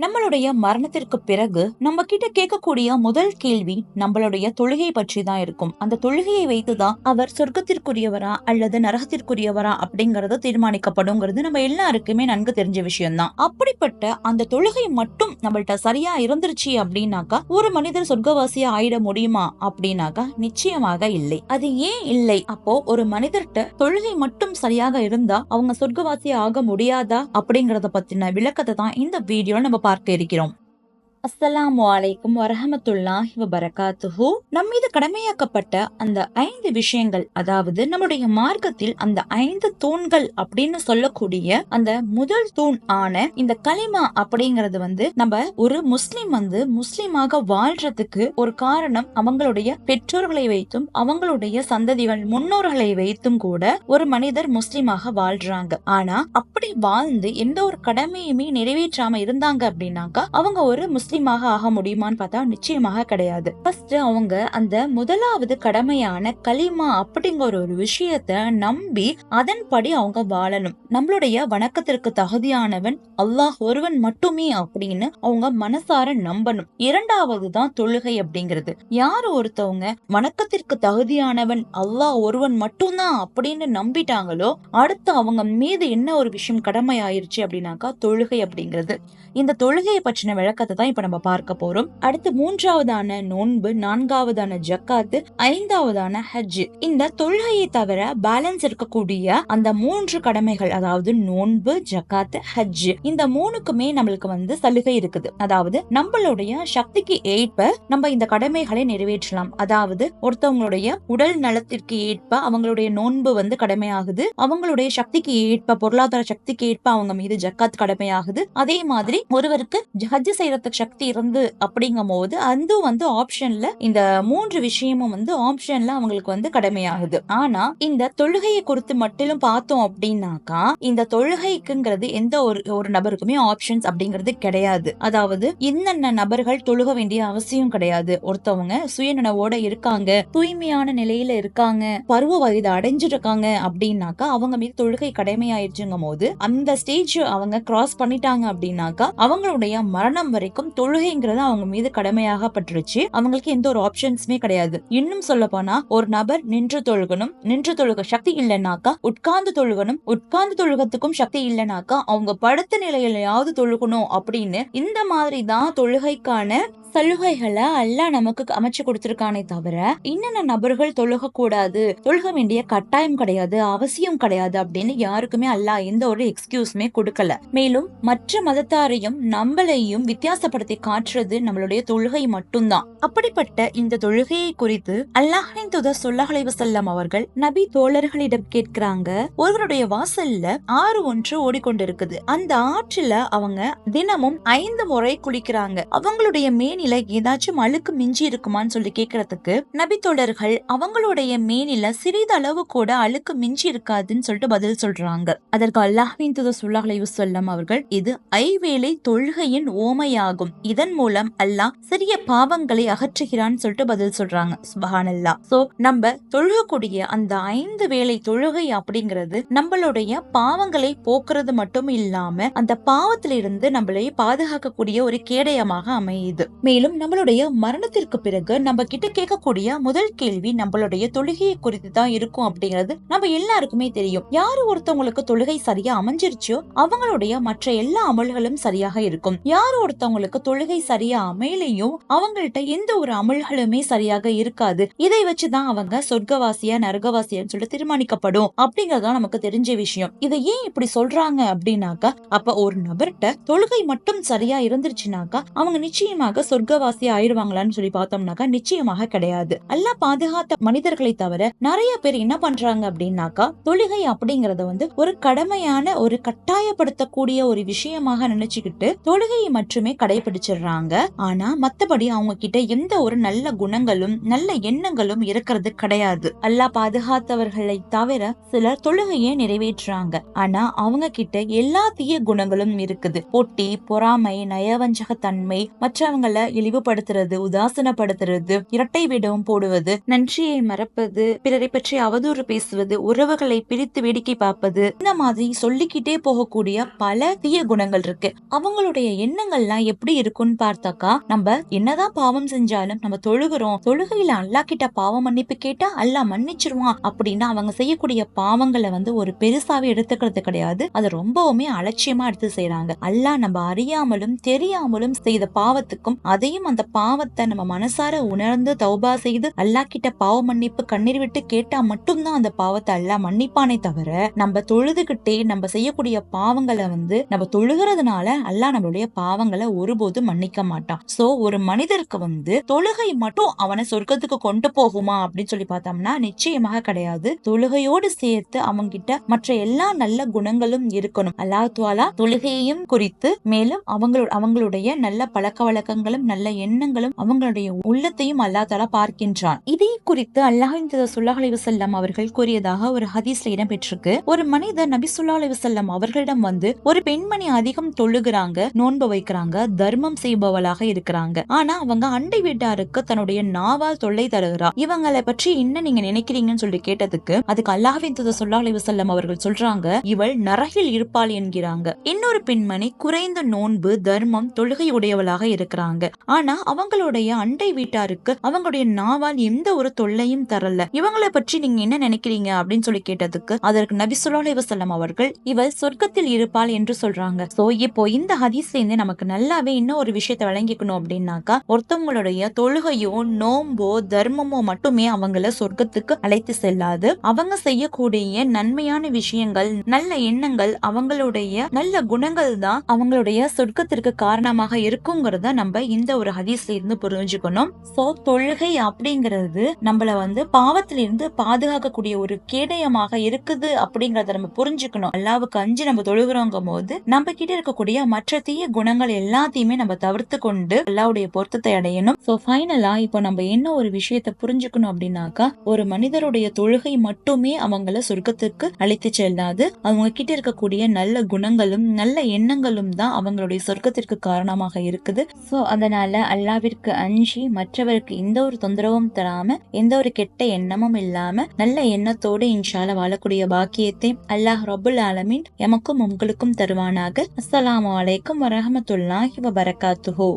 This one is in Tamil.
நம்மளுடைய மரணத்திற்கு பிறகு நம்ம கிட்ட கேட்கக்கூடிய முதல் கேள்வி நம்மளுடைய தொழுகை பற்றி தான் இருக்கும். அந்த தொழுகையை வைத்துதான் அவர் சொர்க்கத்திற்குரியவரா அல்லது நரகத்திற்குரியவரா அப்படிங்கறது தீர்மானிக்கப்படுங்கிறது நம்ம எல்லாருக்குமே நன்கு தெரிஞ்ச விஷயம்தான். அப்படிப்பட்ட அந்த தொழுகை மட்டும் நம்மள்ட்ட சரியா இருந்துருச்சு அப்படின்னாக்கா ஒரு மனிதர் சொர்க்கவாசியா ஆயிட முடியுமா அப்படின்னாக்கா நிச்சயமாக இல்லை. அது ஏன் இல்லை? அப்போ ஒரு மனிதர்கிட்ட தொழுகை மட்டும் சரியாக இருந்தா அவங்க சொர்க்கவாசியா ஆக முடியாதா அப்படிங்கறத பத்தின விளக்கத்தை தான் இந்த வீடியோல நம்ம பார்க்க இருக்கிறோம். அஸ்ஸலாம் வலைக்கும் வரஹமத்துல்லாஹி வபரகாத்துஹு. நம் மீது கடமையாக்கப்பட்ட அந்த ஐந்து விஷயங்கள் அதாவது நம்முடைய மார்க்கத்தில் அந்த ஐந்து தூண்கள் அப்படின்னு சொல்லக்கூடிய அந்த முதல் தூண் ஆன இந்த கலிமா அப்படிங்கறது வந்து நம்ம ஒரு முஸ்லிம் வந்து முஸ்லிமாக வாழ்றதுக்கு ஒரு காரணம் அவங்களுடைய பெற்றோர்களை வைத்தும் அவங்களுடைய சந்ததிகள் முன்னோர்களை வைத்தும் கூட ஒரு மனிதர் முஸ்லிமாக வாழ்றாங்க. ஆனா அப்படி வாழ்ந்து எந்த ஒரு கடமையுமே நிறைவேற்றாம இருந்தாங்க அப்படின்னாக்கா அவங்க ஒரு முஸ்லிமாக ஆக முடியுமான்னு பார்த்தா நிச்சயமாக கிடையாது. ஃபர்ஸ்ட் அவங்க அந்த முதலாவது கடமையான கலிமா அப்படிங்கிற ஒரு விஷயத்த நம்பி அதன்படி அவங்க வாழணும். நம்மளுடைய வணக்கத்திற்கு தகுதியானவன் அல்லாஹ் ஒருவன் மட்டுமே அப்படின்னு அவங்க மனசார நம்பணும். இரண்டாவது தான் தொழுகை அப்படிங்கிறது. யார் ஒருத்தவங்க வணக்கத்திற்கு தகுதியானவன் அல்லாஹ் ஒருவன் மட்டும்தான் அப்படின்னு நம்பிட்டாங்களோ அடுத்து அவங்க மீது என்ன ஒரு விஷயம் கடமை ஆயிருச்சு அப்படின்னாக்கா தொழுகை அப்படிங்கிறது. இந்த தொழுகையை பற்றின விளக்கத்தை தான் இப்ப நம்ம பார்க்க போறோம். அடுத்து மூன்றாவதான நோன்பு நான்காவதான ஜக்காத்து ஐந்தாவதான ஹஜ் இந்த தொழுகையை தவிர பேலன்ஸ் இருக்கக்கூடிய அந்த மூன்று கடமைகள் அதாவது நோன்பு ஜக்காத்து ஹஜ் இந்த மூணுக்குமே நம்மளுக்கு வந்து சலுகை இருக்குது. அதாவது நம்மளுடைய சக்திக்கு ஏற்ப நம்ம இந்த கடமைகளை நிறைவேற்றலாம். அதாவது ஒருத்தவங்களுடைய உடல் நலத்திற்கு ஏற்ப அவங்களுடைய நோன்பு வந்து கடமையாகுது. அவங்களுடைய சக்திக்கு ஏற்ப பொருளாதார சக்திக்கு ஏற்ப அவங்க மீது ஜக்காத் கடமையாகுது. அதே மாதிரி ஒருவருக்கு ஹஜ் செய்யறதுக்கு சக்தி இருந்து அப்படிங்கும் போது அதுவும் வந்து ஆப்ஷன்ல இந்த மூன்று விஷயமும் வந்து ஆப்ஷன்ல அவங்களுக்கு வந்து கடமையாகுது. ஆனா இந்த தொழுகையை குறித்து மட்டும் பார்த்தோம் அப்படின்னாக்கா இந்த தொழுகைக்குங்கிறது எந்த ஒரு ஒரு நபருக்குமே ஆப்ஷன்ஸ் அப்படிங்கிறது கிடையாது. அதாவது என்னென்ன நபர்கள் தொழுக வேண்டிய அவசியம் கிடையாது. ஒருத்தவங்க சுயநனவோட இருக்காங்க தூய்மையான நிலையில இருக்காங்க பருவ வயது அடைஞ்சிருக்காங்க அப்படின்னாக்கா அவங்க மீது தொழுகை கடமையாயிருச்சுங்கும் போது அந்த ஸ்டேஜ் அவங்க கிராஸ் பண்ணிட்டாங்க அப்படின்னாக்கா அவங்களுடைய மரணம் வரைக்கும் தொழுகைங்கிறது அவங்க மீது கடமையாகப்பட்டுருச்சு. அவங்களுக்கு எந்த ஒரு ஆப்ஷன்ஸுமே கிடையாது. இன்னும் சொல்ல போனா ஒரு நபர் நின்று தொழுகணும் நின்று தொழுக சக்தி இல்லைனாக்கா உட்கார்ந்து தொழுகணும் உட்கார்ந்து தொழுகத்துக்கும் சக்தி இல்லைனாக்கா அவங்க படுத்த நிலையிலையாவது தொழுகணும் அப்படின்னு இந்த மாதிரி தான் தொழுகைக்கான சலுகைகளை அல்லாஹ் நமக்கு அமைச்சு கொடுத்திருக்கானே தவிர என்னென்ன நபர்கள் தொழுக கூடாது தொழுக வேண்டிய கட்டாயம் கிடையாது அவசியம் கிடையாது அப்படின்னு யாருக்குமே அல்லாஹ் எந்த ஒரு எக்ஸ்கியூஸுமே கொடுக்கல. மேலும் மற்ற மதத்தாரையும் நம்மளையும் வித்தியாசப்படுத்தி காட்டுறது நம்மளுடைய தொழுகை மட்டும்தான். அப்படிப்பட்ட இந்த தொழுகையை குறித்து அல்லாஹின் துதர் சொல்லஹலை வசல்லம் அவர்கள் நபி தோழர்களிடம் கேட்கிறாங்க. ஒருவருடைய வாசல்ல ஆறு ஒன்று ஓடிக்கொண்டிருக்குது. அந்த ஆற்றுல அவங்க தினமும் ஐந்து முறை குளிக்கிறாங்க. அவங்களுடைய மேனில ஏதாச்சும் அழுக்கு மிஞ்சி இருக்குமான்னு சொல்லி கேக்குறதுக்கு நபி தோழர்கள் அவங்களுடைய மேனில சிறிதளவு கூட அழுக்கு மிஞ்சி இருக்காதுன்னு சொல்லிட்டு பதில் சொல்றாங்க. அதற்கு அல்லாஹின் துதர் சுல்லாஹலை சொல்லம் அவர்கள் இது ஐவேளை தொழுகையின் ஓமையாகும். இதன் மூலம் அல்லாஹ் சிறிய பாவங்களை அகற்றுகிறான்னு சொல்லிட்டு பதில் சொல்றாங்க. சுபஹானல்லா. சோ நம்ம தொழுகக்கூடிய அந்த ஐந்து வேளை தொழுகை அப்படிங்கிறது நம்மளுடைய பாவங்களை போக்குறது மட்டும் இல்லாம அந்த பாவத்திலிருந்து நம்மளை பாதுகாக்கக்கூடிய ஒரு கேடயமாக அமையுது. மேலும் நம்மளுடைய மரணத்திற்கு பிறகு நம்ம கிட்ட கேட்கக்கூடிய முதல் கேள்வி நம்மளுடைய தொழுகையை குறித்து தான் இருக்கும் அப்படிங்கிறது நம்ம எல்லாருக்குமே தெரியும். யாரு ஒருத்தவங்களுக்கு தொழுகை சரியா அமைஞ்சிருச்சோ அவங்களுடைய மற்ற எல்லா அமல்களும் சரியாக இருக்கும். யார் ஒருத்தவங்களுக்கு தொழுகை சரியா அமையலையும் அவங்கள்ட்ட எந்த ஒரு அமல்களுமே சரியாக இருக்காது. இதை வச்சுதான் அவங்க சொர்க்கவாசியா நரகவாசியான்னு சொல்லிட்டு தீர்மானிக்கப்படும் அப்படிங்கறதுதான் நமக்கு தெரிஞ்ச விஷயம். இதை ஏன் இப்படி சொல்றாங்க அப்படின்னாக்கா அப்ப ஒரு நபர்கிட்ட தொழுகை மட்டும் சரியா இருந்துருச்சுனாக்கா அவங்க நிச்சயமாக சொர்க்க சொர்க்கவாசி ஆயிடுவாங்களான்னு சொல்லி பார்த்தோம்னாக்கா நிச்சயமாக கிடையாது. அல்லா பாதுகாத்த மனிதர்களை தவிர நிறைய பேர் என்ன பண்றாங்க அப்படின்னாக்கா தொழுகை அப்படிங்கறத வந்து ஒரு கடமையான ஒரு கட்டாயப்படுத்தக்கூடிய ஒரு விஷயமாக நினைச்சுக்கிட்டு தொழுகையை மட்டுமே கடைபிடிச்சிடுறாங்க. ஆனா மத்தபடி அவங்க கிட்ட எந்த ஒரு நல்ல குணங்களும் நல்ல எண்ணங்களும் இருக்கிறது கிடையாது. அல்லா பாதுகாத்தவர்களை தவிர சிலர் தொழுகையை நிறைவேற்றுறாங்க. ஆனா அவங்க கிட்ட எல்லா தீய குணங்களும் இருக்குது. பொட்டி பொறாமை நயவஞ்சக தன்மை மற்றவங்கள இழிவுபடுத்துறது உதாசனப்படுத்துறது இரட்டை விடவும் போடுவது நன்றியை மறப்பது பிறரை பற்றி அவதூறு பேசுவது உறவுகளை பிரித்து வேடிக்கை பார்ப்பது இந்த மாதிரி சொல்லிக்கிட்டே போகக்கூடிய பல தீய குணங்கள் இருக்கு. அவங்களுடைய எண்ணங்கள்லாம் எப்படி இருக்கும்னு பார்த்தாக்கா நம்ம என்னதான் பாவம் செஞ்சாலும் நம்ம தொழுகிறோம் தொழுகையில அல்லா கிட்ட பாவம் மன்னிப்பு கேட்டா அல்லா மன்னிச்சிருவான் அப்படின்னு அவங்க செய்யக்கூடிய பாவங்களை வந்து ஒரு பெருசாவே எடுத்துக்கிறது கிடையாது. அதை ரொம்பவுமே அலட்சியமா எடுத்து செய்யறாங்க அல்லாஹ் நம்ம அறியாமலும் தெரியாமலும் செய்த பாவத்துக்கும் அதையும் அந்த பாவத்தை நம்ம மனசார உணர்ந்து தௌபா செய்து அல்லாஹ் கிட்ட பாவ மன்னிப்பு கண்ணீர் விட்டு கேட்டா மட்டும்தான் அந்த பாவத்தை அல்லாஹ் மன்னிப்பானே தவிர நம்ம தொழுதுகிட்டே நம்ம செய்யக்கூடிய பாவங்களை வந்து நம்ம தொழுகிறதுனால அல்லாஹ் நம்மளுடைய பாவங்களை ஒருபோதும் மன்னிக்க மாட்டான். சோ ஒரு மனிதருக்கு வந்து தொழுகை மட்டும் அவனை சொர்க்கத்துக்கு கொண்டு போகுமா அப்படின்னு சொல்லி பார்த்தோம்னா நிச்சயமாக கிடையாது. தொழுகையோடு சேர்த்து அவங்க கிட்ட மற்ற எல்லா நல்ல குணங்களும் இருக்கணும். அல்லாஹ் துவாலா தொழுகையையும் குறித்து மேலும் அவங்களோட அவங்களுடைய நல்ல பழக்க வழக்கங்களும் நல்ல எண்ணங்களும் அவங்களுடைய உள்ளத்தையும் அல்லாஹ் தலா பார்க்கின்றான். இதை குறித்து அல்லாஹின் சுல்லாஹலி அலைவசல்லம் அவர்கள் கூறியதாக ஒரு ஹதீஸ்ல இடம்பெற்றிருக்கு. ஒரு மனிதர் நபி சுல்லா செல்லம் அவர்களிடம் வந்து ஒரு பெண்மணி அதிகம் தொழுகிறாங்க நோன்பு வைக்கிறாங்க தர்மம் செய்பவளாக இருக்கிறாங்க. ஆனா அவங்க அண்டை வீட்டாருக்கு தன்னுடைய நாவால் தொல்லை தருகிறா. இவங்களை பற்றி என்ன நீங்க நினைக்கிறீங்கன்னு சொல்லி கேட்டதுக்கு அதுக்கு அல்லாஹின் துத சொல்லா அலைவசல்லம் அவர்கள் சொல்றாங்க இவள் நரகில் இருப்பாள் என்கிறாங்க. இன்னொரு பெண்மணி குறைந்த நோன்பு தர்மம் தொழுகை உடையவளாக இருக்கிறாங்க. ஆனா அவங்களுடைய அண்டை வீட்டாருக்கு அவங்களுடைய நாவால் எந்த ஒரு தொல்லையும் தரல. இவங்களை பற்றி நீங்க என்ன நினைக்கிறீங்க அப்படின்னு சொல்லி கேட்டதுக்கு அதற்கு நபி சொல்லா அவர்கள் இவள் சொர்க்கத்தில் இருப்பாள் என்று சொல்றாங்க. சோ இப்போ இந்த ஹதீஸ்ல இருந்து நமக்கு நல்லாவே இன்னும் ஒரு விஷயத்த வழங்கிக்கணும் அப்படின்னாக்கா ஒருத்தவங்களுடைய தொழுகையோ நோம்போ தர்மமோ மட்டுமே அவங்கள சொர்க்கத்துக்கு அழைத்து செல்லாது. அவங்க செய்யக்கூடிய நன்மையான விஷயங்கள் நல்ல எண்ணங்கள் அவங்களுடைய நல்ல குணங்கள் தான் அவங்களுடைய சொர்க்கத்திற்கு காரணமாக இருக்குங்கிறத நம்ம இந்த ஒரு ஹதீஸ்ல இருந்து புரிஞ்சுக்கணும்? சோ தொழுகை அப்படிங்கிறது நம்மள வந்து பாவத்திலிருந்து பாதுகாக்கக்கூடிய ஒரு கேடயமாக இருக்குது அப்படிங்கறத நம்ம புரிஞ்சுக்கணும். அல்லாவுக்கு அஞ்சு நம்ம தொழுகிறோங்கும் போது நம்ம கிட்ட இருக்கக்கூடிய மற்ற தீய குணங்கள் எல்லாத்தையுமே நம்ம தவிர்த்து கொண்டு அல்லாவுடைய பொருத்தத்தை அடையணும். சோ ஃபைனலா இப்போ நம்ம என்ன ஒரு விஷயத்த புரிஞ்சுக்கணும் அப்படின்னாக்கா ஒரு மனிதருடைய தொழுகை மட்டுமே அவங்கள சொர்க்கத்திற்கு அழைத்து செல்லாது. அவங்க கிட்ட இருக்கக்கூடிய நல்ல குணங்களும் நல்ல எண்ணங்களும் தான் அவங்களுடைய சொர்க்கத்திற்கு காரணமாக இருக்குது. சோ அதனால அல்லாவிற்கு அஞ்சி மற்றவருக்கு எந்த ஒரு தொந்தரவும் தராம எந்த ஒரு கெட்ட எண்ணமும் இல்லாம நல்ல எண்ணத்தோடு இன்ஷால வாழக்கூடிய பாக்கியத்தை அல்லாஹ் ரபுல் ஆலமின் எமக்கும் உங்களுக்கும் தருவானாக. அஸ்ஸலாமு அலைக்கும் வரஹமத்துல்லாஹி வபரகாத்துஹோ.